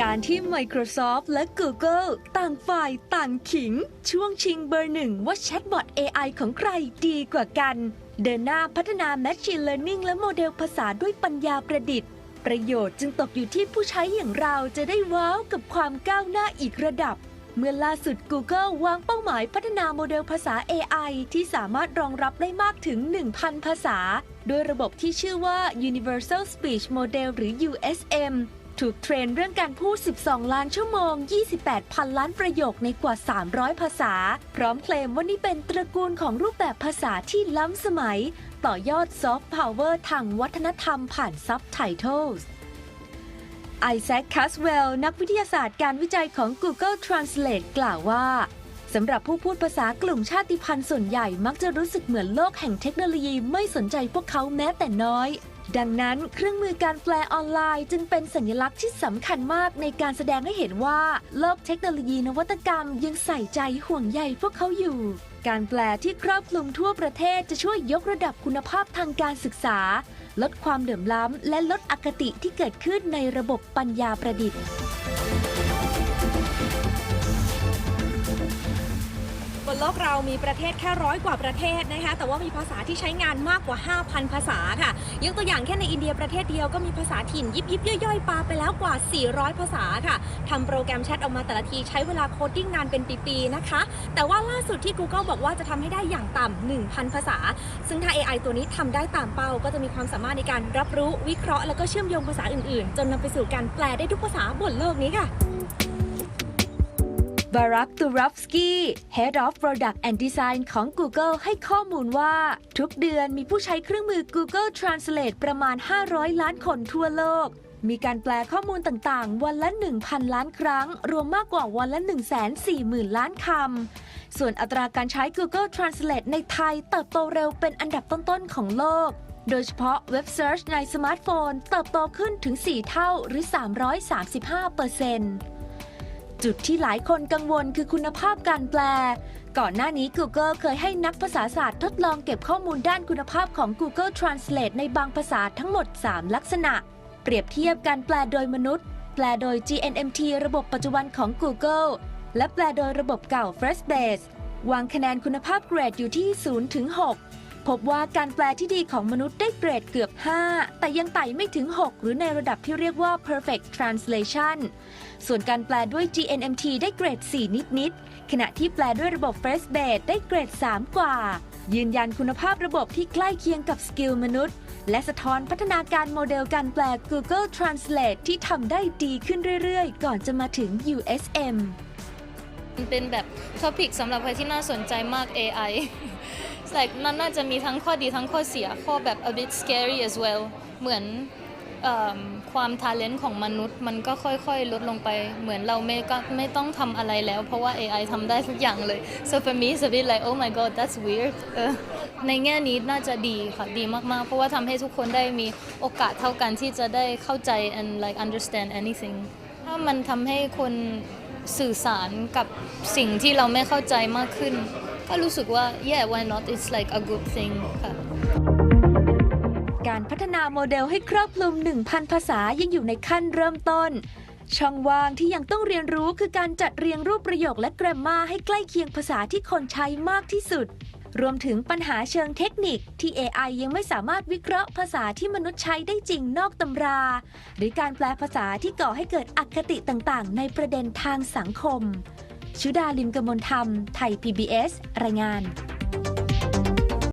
การที่ Microsoft และ Google ต่างฝ่ายต่างขิง ช่วงชิงเบอร์หนึ่งว่าแชทบอท AI ของใครดีกว่ากัน เดินหน้าพัฒนา Machine Learning และโมเดลภาษาด้วยปัญญาประดิษฐ์ ประโยชน์จึงตกอยู่ที่ผู้ใช้อย่างเราจะได้ว้าวกับความก้าวหน้าอีกระดับเมื่อล่าสุด Google วางเป้าหมายพัฒนาโมเดลภาษา AI ที่สามารถรองรับได้มากถึง 1,000 ภาษา ด้วยระบบที่ชื่อว่า Universal Speech Model หรือ USM ถูกเทรนเรื่องการพูด 12 ล้านชั่วโมง 28 พันล้านประโยคในกว่า 300 ภาษา พร้อมเคลมว่านี่เป็นตระกูลของรูปแบบภาษาที่ล้ำสมัย ต่อยอดซอฟต์พาวเวอร์ทางวัฒนธรรมผ่านซับไตเติลไอแซคคัสเวลล์นักวิทยาศาสตร์การวิจัยของ Google Translate กล่าวว่าสำหรับผู้พูดภาษากลุ่มชาติพันธุ์ส่วนใหญ่มักจะรู้สึกเหมือนโลกแห่งเทคโนโลยีไม่สนใจพวกเขาแม้แต่น้อย ดังนั้นเครื่องมือการแปลออนไลน์ จึงเป็นสัญลักษณ์ที่สำคัญมากในการแสดงให้เห็นว่าโลกเทคโนโลยีนวัตกรรมยังใส่ใจห่วงใยพวกเขาอยู่ การแปลที่ครอบคลุมทั่วประเทศจะช่วยยกระดับคุณภาพทางการศึกษา ลดความเดือมล้ำ และลดอคติที่เกิดขึ้นในระบบปัญญาประดิษฐ์ นโลกเรามีประเทศแค่ร้อยกว่าประเทศนะคะ แต่ว่ามีภาษาที่ใช้งานมากกว่า 5,000 ภาษาค่ะยกตัวอย่างแค่ในอินเดียประเทศเดียวก็มีภาษาถิ่นยิบยิบย่อยๆปาไปแล้วกว่า 400 ภาษาค่ะทำโปรแกรมแชทออกมาแต่ละทีใช้เวลาโคดดิ้งนานเป็นปีๆนะคะ แต่ว่าล่าสุดที่ Google บอกว่าจะทำให้ได้อย่างต่ำ1,000 ภาษา ซึ่งถ้า AI ตัวนี้ทำได้ตามเป้า ก็จะมีความสามารถในการรับรู้วิเคราะห์ แล้วก็เชื่อมโยงภาษาอื่นๆ จนนำไปสู่การแปลได้ทุกภาษาบนโลกนี้ค่ะ บารักตูรัฟสกี้ Head of Product and Design ของ Google ให้ข้อมูลว่า ทุกเดือนมีผู้ใช้เครื่องมือ Google Translate ประมาณ 500 ล้านคนทั่วโลก มีการแปลข้อมูลต่างๆ วันละ 1,000 ล้านครั้ง รวมมากกว่าวันละ 140,000 ล้านคำส่วนอัตราการใช้ Google Translate ในไทยเติบโตเร็วเป็นอันดับต้น ๆ ของโลก โดยเฉพาะเว็บเซิร์ชในสมาร์ทโฟน เติบโตขึ้นถึง 4 เท่าหรือ 335เปอร์เซ็นต์ จุดที่หลายคนกังวลคือคุณภาพการแปล ก่อนหน้านี้ Google เคยให้นักภาษาศาสตร์ทดลองเก็บข้อมูลด้านคุณภาพของ Google Translate ในบางภาษาทั้งหมด 3 ลักษณะ เปรียบเทียบการแปลโดยมนุษย์ แปลโดย GNMT ระบบปัจจุบันของ Google และแปลโดยระบบเก่า Freshbase วางคะแนนคุณภาพเกรดอยู่ที่ 0 ถึง 6 พบว่าการแปลที่ดีของมนุษย์ได้เกรดเกือบ 5 แต่ยังไต่ไม่ถึง 6 หรือในระดับที่เรียกว่า perfect translation ส่วนการแปลด้วย GNMT ได้เกรด 4 นิด ๆ ขณะที่แปลด้วยระบบ Freshbase ได้เกรด 3 กว่า ยืนยันคุณภาพระบบที่ใกล้เคียงกับสกิลมนุษย์ และสะท้อนพัฒนาการโมเดลการแปล Google Translate ที่ทำได้ดีขึ้นเรื่อย ๆ ก่อนจะมาถึง USM มันเป็นแบบท็อปิกสำหรับใครที่น่าสนใจมาก AI like นั่นน่าจะมีทั้งข้อดีทั้งข้อเสียข้อแบบ a bit scary as well เหมือนเอิ่มความ talent ของมนุษย์มันก็ค่อยๆ ลดลงไป เหมือนเราไม่ก็ไม่ต้องทำอะไรแล้ว เพราะว่า AI ทำได้ทุกอย่างเลย so for me it's a bit like oh my god that's weird ในแง่นี้น่าจะดีค่ะ ดีมากๆ เพราะว่าทำให้ทุกคนได้มีโอกาสเท่ากันที่จะได้เข้าใจ and like understand anything ถ้ามันทำให้คน สื่อสารกับสิ่งที่เราไม่เข้าใจมากขึ้น ก็รู้สึกว่า yeah why not it's like a good thing ค่ะการพัฒนาโมเดลให้ครอบคลุม 1,000 ภาษายังอยู่ในขั้นเริ่มต้น ช่องว่างที่ยังต้องเรียนรู้คือการจัดเรียงรูปประโยคและแกรมมาให้ใกล้เคียงภาษาที่คนใช้มากที่สุด รวมถึงปัญหาเชิงเทคนิคที่ AI ยังไม่สามารถวิเคราะห์ภาษาที่มนุษย์ใช้ได้จริงนอกตำรา หรือการแปลภาษาที่ก่อให้เกิดอคติต่างๆ ในประเด็นทางสังคม ชุดาลิมกมลธรรม ไทย PBS รายงาน